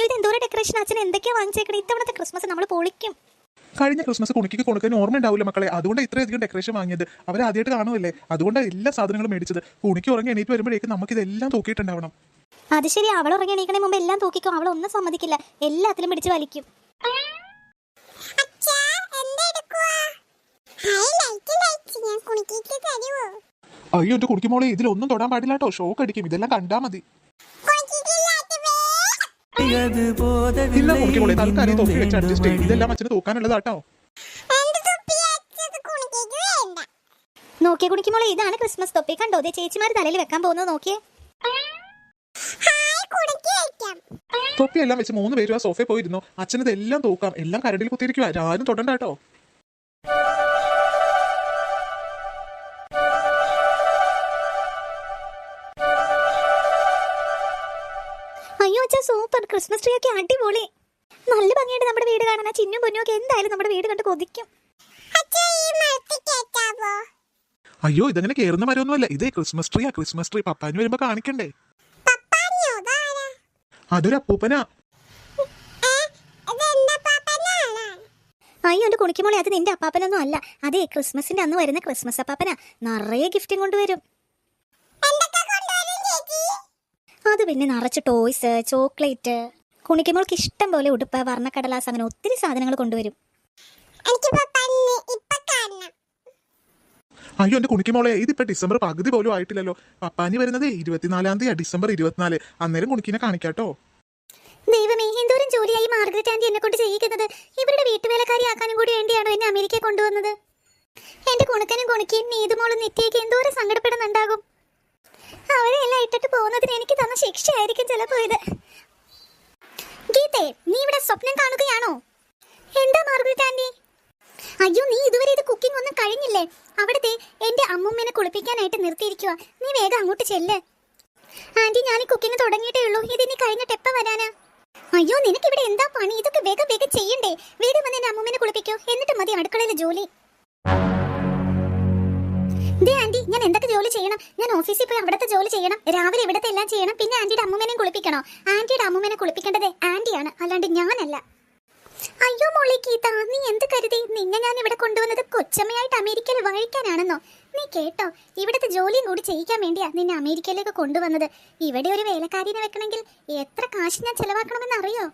അയ്യോ ഇത് എന്തോരം ഡെക്കറേഷൻ അച്ഛൻ എന്തൊക്കെയാ വാങ്ങിച്ചേക്കണേ? ഇത്തവണത്തെ ക്രിസ്മസ് നമ്മൾ പൊളിക്കും. കഴിഞ്ഞ ക്രിസ്മസ് കുണിക്ക് കൊടുക്കാൻ ഓർമ്മ ഉണ്ടാവില്ല മക്കളെ. അതുകൊണ്ട് ഇത്രയധികം ഡെക്കറേഷൻ വാങ്ങിയത്. അവർ ആദ്യമായിട്ട് കാണുമല്ലേ? അതുകൊണ്ട് എല്ലാ സാധനങ്ങളും മേടിച്ചത്. കുണിക്ക് ഉറങ്ങി എണീറ്റ് വരുമ്പോഴേക്കും നമുക്ക് ഇതെല്ലാം തൂക്കിയിട്ടുണ്ടാവണം. അത് ശരി അവൾ ഉറങ്ങി എണീക്കണേ മുമ്പ് എല്ലാം തൂക്കിക്കും. അവൾ ഒന്നും സമ്മതിക്കില്ല. എല്ലാത്തിലും പിടിച്ച് വലിക്കും? അയ്യോ എന്റെ കുടിക്കുമോളെ ഇതിലൊന്നും തൊടാൻ പാടില്ല കേട്ടോ ഷോക്ക് അടിക്കും. ഇതെല്ലാം കണ്ടാ മതി. ഇല്ല കുടിക്കുമോളെ തൽക്കാലം തൊപ്പി വെച്ച് അഡ്ജസ്റ്റ് ചെയ്യും ഇതെല്ലാം അച്ഛന് തൂക്കാനുള്ളതാട്ടോ. നോക്കിയേ കുണിക്കുമോളെ ഇതാണ് ക്രിസ്മസ് തൊപ്പി. കണ്ടോ ദേ ചേച്ചിമാർ തലയിൽ വെക്കാൻ പോകുന്നത് നോക്കിയേ. തൊപ്പി എല്ലാം വെച്ച് മൂന്ന് പേരും ആ സോഫയിൽ പോയിരുന്നു. അച്ഛനത് എല്ലാം തൂക്കാം. എല്ലാം കരടിൽ കുത്തിയിരിക്കുക ആരും തൊടണ്ട കേട്ടോ. ക്രിസ്മസ് ട്രീ ഒക്കെ അടിപൊളി. നല്ല ഭംഗിയായിട്ട് നമ്മുടെ വീട് കാണാൻ. ചിന്നും പൊന്നും ഒക്കെ എന്തായാലും നമ്മുടെ വീട് കണ്ട് കൊതിക്കും? അയ്യോ ഇതങ്ങനെ കേറുന്ന മരമൊന്നുമല്ല. ഇതേ ക്രിസ്മസ് ട്രീ ആ. ക്രിസ്മസ് ട്രീ പപ്പാന് വരുമ്പോ കാണിക്കണ്ടേ? അതൊരു അപ്പൂപ്പനാ? അയ്യോ എന്റെ കുണിക്കുമോളെ അത് നിന്റെ അപ്പാപ്പനൊന്നും അല്ല. അതേ ക്രിസ്മസിന്റെ അന്ന് വരുന്ന ക്രിസ്മസ് അപ്പാപ്പനാ. നിറയെ ഗിഫ്റ്റും കൊണ്ടുവരും എന്തൊക്കെ കൊണ്ടുവരും ചേച്ചി? അത് പിന്നെ നിറച്ച് ടോയ്സ് ചോക്ലേറ്റ്. കുണിക്കുമ്പോൾക്ക് ഇഷ്ടം പോലെ ഉടുപ്പ് വർണക്കടലാസ് അങ്ങനെ ഒത്തിരി സാധനങ്ങൾ കൊണ്ടുവരും. അയ്യോ എന്റെ കുണിക്കുമോളെ ഇതിപ്പോ ഡിസംബർ പകുതി പോലും ആയിട്ടില്ലല്ലോ. പപ്പാനി വരുന്നത് ഇരുപത്തിനാലാം തീയതി ഡിസംബർ ഇരുപത്തിനാല്. അന്നേരം കുണിക്കിനെ കാണിക്കാട്ടോ. ദൈവമേ എന്തോരം ജോലിയായി മാർഗരറ്റ് ആന്റി എന്നെ കൊണ്ട് ചെയ്യിക്കുന്നത്. ഇവരുടെ വീട്ടുവേലക്കാരിയാക്കാനും കൂടി വേണ്ടിയാണോ എന്നെ അമേരിക്കയിൽ കൊണ്ടുവന്നത്? എന്റെ കുണുക്കനും കുണുക്കിയും നീതുമോളും നിത്യയ്ക്ക് എന്തോരം സങ്കടപ്പെടുന്നുണ്ടാകും. അവരെ എല്ലാം ഇട്ടിട്ട് പോകുന്നതിന് എനിക്ക് തന്ന ശിക്ഷയായിരിക്കും ചിലപ്പോ ഇത്. ഗീതേ നീ ഇവിടെ സ്വപ്നം കാണുകയാണോ? എന്താ മാർഗരറ്റ് ആന്റി അയ്യോ നീ ഇതുവരെ ഇത് കുക്കിംഗ് ഒന്നും കഴിഞ്ഞില്ലേ? അവിടുത്തെ എന്റെ അമ്മൂമ്മേനെ കുളിപ്പിക്കാനായിട്ട് നിർത്തിയിരിക്കുക നീ വേഗം അങ്ങോട്ട് ചെല്ല്. ആന്റി ഞാൻ ഈ കുക്കിംഗ് തുടങ്ങിയിട്ടേ ഉള്ളൂ. ഇതിനി കഴിഞ്ഞിട്ട് എപ്പ വരാനാ? അയ്യോ നിനക്ക് ഇവിടെ എന്താ പണി? ഇതൊക്കെ വേഗം വേഗം ചെയ്യണ്ടേ. വേഗം വന്ന് എന്റെ അമ്മൂമ്മേനെ കുളിപ്പിക്കോ. എന്നിട്ട് മതി അടുക്കളയിലെ ജോലി. ഞാൻ എന്തൊക്കെ ജോലി ചെയ്യണം? ഞാൻ ഓഫീസിൽ പോയി അവിടുത്തെ ജോലി ചെയ്യണം. രാവിലെ ഇവിടുത്തെ എല്ലാം ചെയ്യണം. പിന്നെ ആന്റിയുടെ അമ്മൂമ്മനെ കുളിപ്പിക്കണോ? ആന്റിയുടെ അമ്മൂമ്മനെ കുളിപ്പിക്കേണ്ടത് ആന്റിയാണ്. അല്ലാണ്ട് ഞാനല്ല. അയ്യോ മോളി ഗീത നീ എന്ത് കരുതി? നിന്നെ ഞാൻ ഇവിടെ കൊണ്ടുവന്നത് കൊച്ചമ്മയായിട്ട് അമേരിക്കയിൽ വഴിക്കാനാണെന്നോ? നീ കേട്ടോ ഇവിടുത്തെ ജോലിയും കൂടി ചെയ്യിക്കാൻ വേണ്ടിയാ നിന്നെ അമേരിക്കയിലേക്ക് കൊണ്ടുവന്നത്. ഇവിടെ ഒരു വേലക്കാരിനെ വെക്കണമെങ്കിൽ എത്ര കാശ് ഞാൻ ചെലവാക്കണമെന്ന് അറിയോ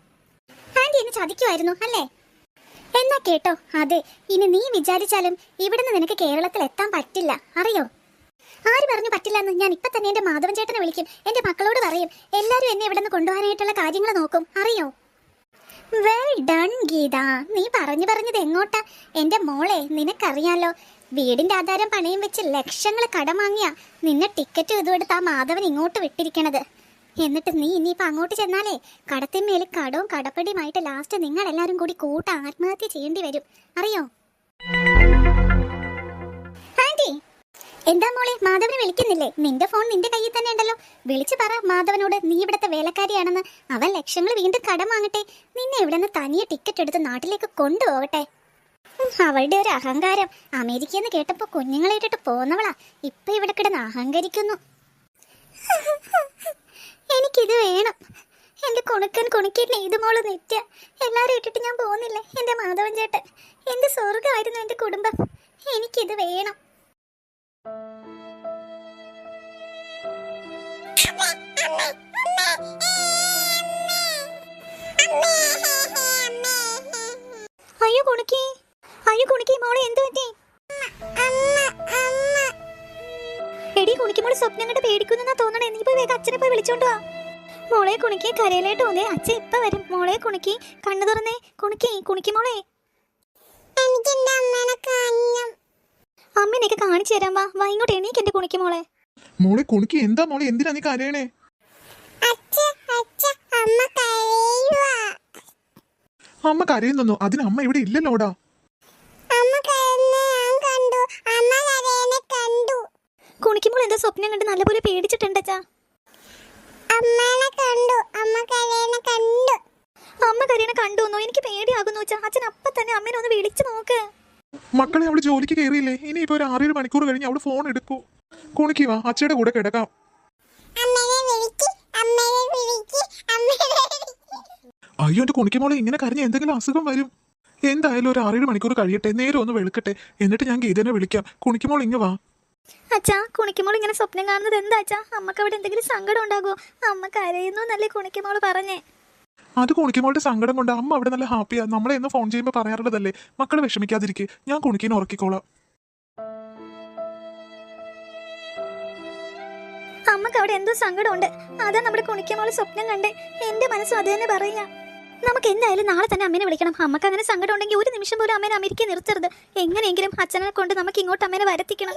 ആന്റി എന്നെ ചതിക്കുമായിരുന്നു അല്ലേ? എന്നാ കേട്ടോ? അതെ ഇനി നീ വിചാരിച്ചാലും ഇവിടുന്ന് നിനക്ക് കേരളത്തിൽ എത്താൻ പറ്റില്ല. അറിയോ? ആര് പറഞ്ഞു പറ്റില്ല എന്ന് ഞാൻ ഇപ്പൊ തന്നെ എന്റെ മാധവൻ ചേട്ടനെ വിളിക്കും. എന്റെ മക്കളോട് പറയും എല്ലാരും എന്നെ ഇവിടുന്ന് കൊണ്ടുപോകാനായിട്ടുള്ള കാര്യങ്ങൾ നോക്കും. അറിയോ? Well done Geetha. നീ പറഞ്ഞു പറഞ്ഞത് എങ്ങോട്ടാ? എന്റെ മോളെ നിനക്കറിയാലോ വീടിന്റെ ആധാരം പണയം വെച്ച് ലക്ഷങ്ങൾ കടം വാങ്ങിയ നിന്നെ ടിക്കറ്റ് ഇതുവെടുത്ത് ആ മാധവൻ ഇങ്ങോട്ട് വിട്ടിരിക്കണത്. എന്നിട്ട് നീ ഇനിയിപ്പോ അങ്ങോട്ട് ചെന്നാലേ കടത്തിന്മേൽ കടവും കടപ്പടിയുമായിട്ട് ലാസ്റ്റ് നിങ്ങൾ എല്ലാരും കൂടി കൂട്ട ആത്മഹത്യ ചെയ്യേണ്ടി വരും. അറിയോ? ആന്റി എന്താ മോളെ? മാധവനെ വിളിക്കുന്നില്ലേ? നിന്റെ ഫോൺ നിന്റെ കയ്യിൽ തന്നെ ഉണ്ടല്ലോ. വിളിച്ചു പറ മാധവനോട് നീ ഇവിടത്തെ വേലക്കാരിയാണെന്ന്. അവൻ ലക്ഷങ്ങൾ വീണ്ടും കടം വാങ്ങട്ടെ. നിന്നെ ഇവിടെ നിന്ന് തനിയെ ടിക്കറ്റ് എടുത്ത് നാട്ടിലേക്ക് കൊണ്ടുപോകട്ടെ അവളുടെ ഒരു അഹങ്കാരം. അമേരിക്കന്ന് കേട്ടപ്പോ കുഞ്ഞുങ്ങളെ ഇട്ടിട്ട് പോന്നവളാ. ഇപ്പൊ ഇവിടെ കിടന്ന് അഹങ്കരിക്കുന്നു. എനിക്കിത് വേണം. എന്റെ കുണുക്കൻ കുണുക്കിന്റെ ഇത് മോൾ നിത്യ എല്ലാരും ഇട്ടിട്ട് ഞാൻ പോകുന്നില്ലേ? എന്റെ മാധവൻ ചേട്ടൻ എന്റെ സ്വർഗമായിരുന്നു എന്റെ കുടുംബം. എനിക്കിത് വേണം. അയ്യോ കുണുക്കി. അയ്യോ കുണുക്കി മോളെ എന്ത് പറ്റി? എടി കുണിക്കുമ്പോൾ സ്വപ്നങ്ങളുടെ സ്വപ്നം കണ്ട് പേടിക്കുന്നാ തോന്നണേ. നീ പോയി വേഗം അച്ഛനെ പോയി വിളിച്ചോണ്ട് വാ. മോളെ കുണിക്ക് കരയിലായിട്ട് തോന്നേ അച്ഛൻ ഇപ്പൊ വരും. മോളെ കുണിക്ക് കണ്ണു തുറന്നേ. കുണിക്കേ കുണിക്ക് മോളെ. അമ്മേനെയൊക്കെ കാണിച്ചു തരാം വാ. വാ ഇങ്ങോട്ട് എണീക്ക് എന്റെ കുണിക്ക് മോളെ. മോളെ കുണിക്ക് എന്താ മോളെ? എന്തിനാ നീ കരയണേ? അച്ഛ, അച്ഛ, അമ്മ കരയുവാ. അമ്മ കരയുന്നു അതിന് അമ്മ ഇവിടെ ഇല്ലല്ലോടാ. എന്താ സ്വപ്നം കണ്ട് നല്ലപോലെ പേടിച്ചിട്ടുണ്ടച്ചാ അമ്മനെ കണ്ടു. അമ്മ കരയുന്ന കണ്ടു. അമ്മ കരയണ കണ്ടുവന്നോ എനിക്ക് പേടിയാകുന്നു വെച്ചാ അച്ഛൻ അപ്പൊ തന്നെ അമ്മേനെ ഒന്ന് വിളിച്ചു നോക്ക്. മക്കളെ അവൾ ജോലിക്ക് കയറിയില്ലേ ഇനിയിപ്പോ ഒരു ആറേഴ് മണിക്കൂർ കഴിഞ്ഞ് അവൾ ഫോൺ എടുക്കൂ. കുണിക്കുക വാ. അച്ഛയുടെ കൂടെ കിടക്കാം. അമ്മേനെ വിളിക്ക്. അമ്മേനെ വിളിക്ക്. അമ്മേനെ വിളിക്ക്. അയ്യോ എന്റെ കുണിക്കുമോളെ ഇങ്ങനെ കരഞ്ഞ എന്തെങ്കിലും അസുഖം വരും. എന്തായാലും ഒരു ആറേഴ് മണിക്കൂർ കഴിയട്ടെ. നേരെ ഒന്ന് വെളുക്കട്ടെ. എന്നിട്ട് ഞാൻ ഗീതനെ വിളിക്കാം. കുണിക്കുമോൾ ഇങ്ങ് വാ. അച്ഛാ കുണിക്കുമോൾ ഇങ്ങനെ സ്വപ്നം കാണുന്നത് എന്താ അച്ഛാ? അമ്മയ്ക്ക് അവിടെ എന്തെങ്കിലും സങ്കടം ഉണ്ടാകുമോ അമ്മ കരയുന്നു എന്നല്ലേ കുണിക്കുമോൾ പറഞ്ഞേ. അത് കുണിക്കുമോളുടെ സങ്കടം കൊണ്ട് അമ്മ അവിടെ നല്ല ഹാപ്പിയാ. നമ്മളെ എന്ന് ഫോൺ ചെയ്യുമ്പോൾ പറയാറുള്ളതല്ലേ? മക്കൾ വിഷമിക്കാതിരിക്കെ. ഞാൻ കുണിക്കിനെ ഉറക്കിക്കോളാം. അമ്മയ്ക്ക് അവിടെ എന്തോ സങ്കടമുണ്ട്. അതാ നമ്മുടെ കുണിക്കുമ്പോൾ സ്വപ്നം കണ്ടേ. എന്റെ മനസ്സും അത് തന്നെ പറയുക. നമുക്ക് എന്തായാലും നാളെ തന്നെ അമ്മേനെ വിളിക്കണം. അമ്മയ്ക്ക് അങ്ങനെ സങ്കടം ഉണ്ടെങ്കിൽ ഒരു നിമിഷം പോലും അമ്മേനെ അമേരിക്ക നിർത്തരുത്. എങ്ങനെയെങ്കിലും അച്ഛനെ കൊണ്ട് നമുക്ക് ഇങ്ങോട്ട് അമ്മേനെ വരത്തിക്കണം.